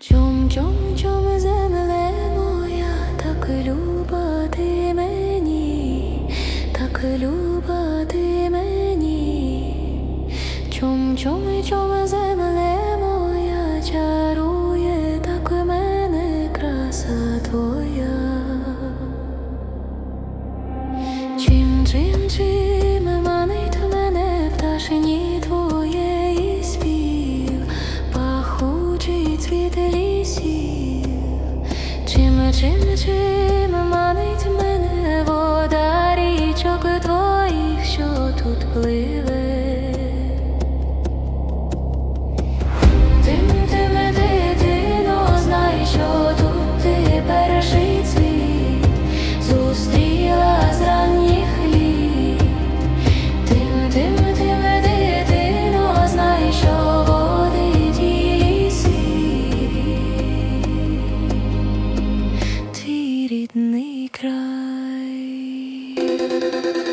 чом, чом земле моя, так люба ти мені, так люба ти мені, чом, чом, чом земле моя чарує, так мене краса твоя. Чим, чим, чим манить мене пташині цвіт лісів, чим, чим, чим манить мене Música